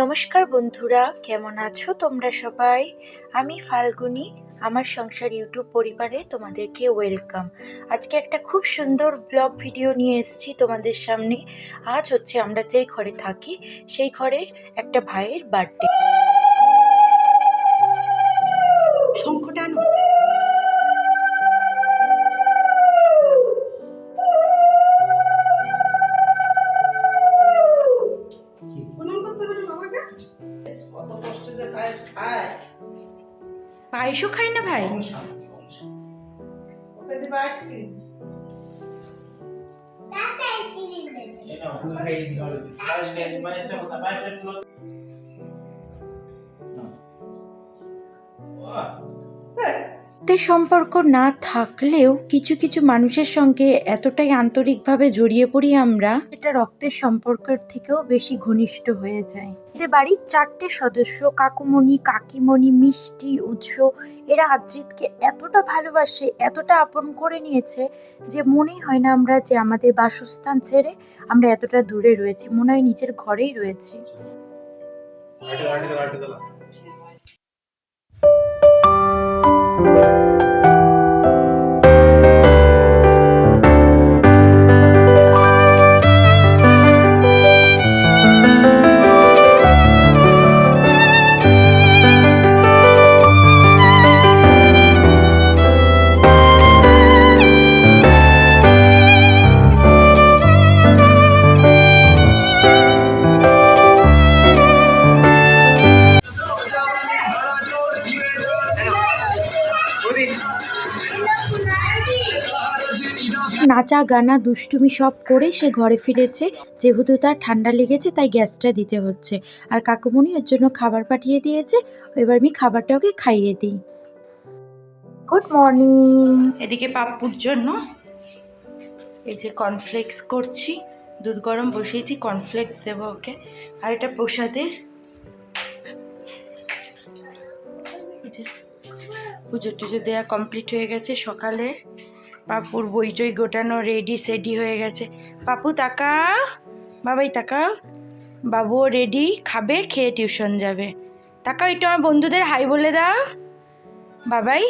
নমস্কার বন্ধুরা, কেমন আছো তোমরা সবাই? আমি ফাল্গুনি, আমার সংসার ইউটিউব পরিবারে তোমাদেরকে ওয়েলকাম। আজকে একটা খুব সুন্দর ব্লগ ভিডিও নিয়ে এসেছি তোমাদের সামনে। আজ হচ্ছে আমরা যেই ঘরে থাকি, সেই ঘরের একটা ভাইয়ের বার্থডে। শঙ্খটা পায়েস খায় পায়েসও খায় না ভাই। পায়েস দিবে আইসক্রিম। রক্তের সম্পর্ক না থাকলেও কিছু কিছু মানুষের সঙ্গে এতটাই আন্তরিকভাবে জড়িয়ে পড়ি আমরা এটা রক্তের সম্পর্কের থেকেও বেশি ঘনিষ্ঠ হয়ে যায়। এদের বাড়ির চারটে সদস্য, কাকুমণি, কাকিমণি, মিষ্টি, উৎস, এরা আদ্রিতকে এতটা ভালোবাসে, এতটা আপন করে নিয়েছে যে মনেই হয় না আমরা যে আমাদের বাসস্থান ছেড়ে আমরা এতটা দূরে রয়েছি, মনে হয় নিজের ঘরেই রয়েছি। নাচা, গানা, দুষ্টুমি সব করে সে ঘরে ফিরেছে। যেহেতু তার ঠান্ডা লেগেছে, তাই গ্যাসটা দিতে হচ্ছে। আর কাকুমণি ওর জন্য খাবার পাঠিয়ে দিয়েছে। এবার আমি খাবারটা ওকে খাইয়ে দিই। গুড মর্নিং এদিকে পাপ্পুর জন্য এই যে কর্নফ্লেক্স করছি। দুধ গরম বসিয়েছি কর্নফ্লেক্স দেবো ওকে। আর এটা প্রসাদের পুজো টুজো দেওয়া কমপ্লিট হয়ে গেছে সকালে পাপুর বই টই গোটানো রেডি সেডি হয়ে গেছে। পাপু তাকা। বাবাই তাকা। বাবুও রেডি খাবে খেয়ে টিউশন যাবে। তাকা একটু আমার বন্ধুদের হাই বলে দাও। বাবাই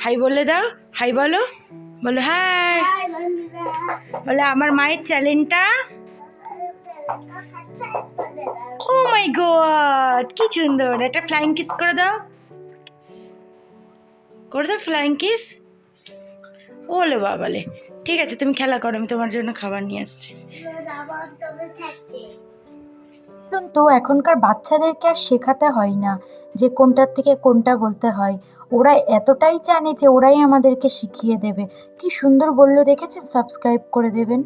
হাই বলে দাও। হাই বলো। বলো হাই বলে আমার মায়ের চ্যালেঞ্জটা ও মাই গড কি সুন্দর। একটা ফ্লাইং কিস করে দাও। করে দাও ফ্লাইং কিস ওলে বাবালে। ঠিক আছে, তুমি খেলা করো, আমি তোমার জন্য খাবার নিয়ে আসছি। তো, এখনকার বাচ্চাদেরকে আর শেখাতে হয় না যে কোনটার থেকে কোনটা বলতে হয়। ওরা এতটাই জানে যে ওরাই আমাদেরকে শিখিয়ে দেবে। কি সুন্দর বলল দেখেছে সাবস্ক্রাইব করে দেবেন।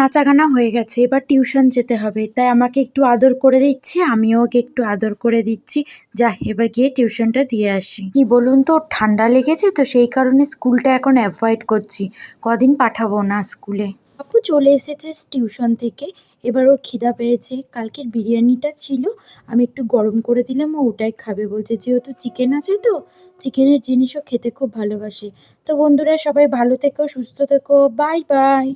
এখন নাচা হয়ে গেছে, এবার টিউশন যেতে হবে। তাই আমাকে একটু আদর করে দিচ্ছে, আমিও ওকে একটু আদর করে দিচ্ছি। যা, এবার গিয়ে টিউশনটা দিয়ে আসি। কি বলুন তো, ঠান্ডা লেগেছে তো, সেই কারণে স্কুলটা এখন অ্যাভয়েড করছি। কদিন পাঠাবো না স্কুলে? আপু চলে এসেছে টিউশন থেকে, এবার ওর খিদা পেয়েছে। কালকের বিরিয়ানিটা ছিল, আমি একটু গরম করে দিলাম, ও ওটাই খাবে। বলছে, যেহেতু চিকেন আছে তো, চিকেনের জিনিসও খেতে খুব ভালোবাসে। তো বন্ধুরা, সবাই ভালো থেকো, সুস্থ থেকো, বাই বাই।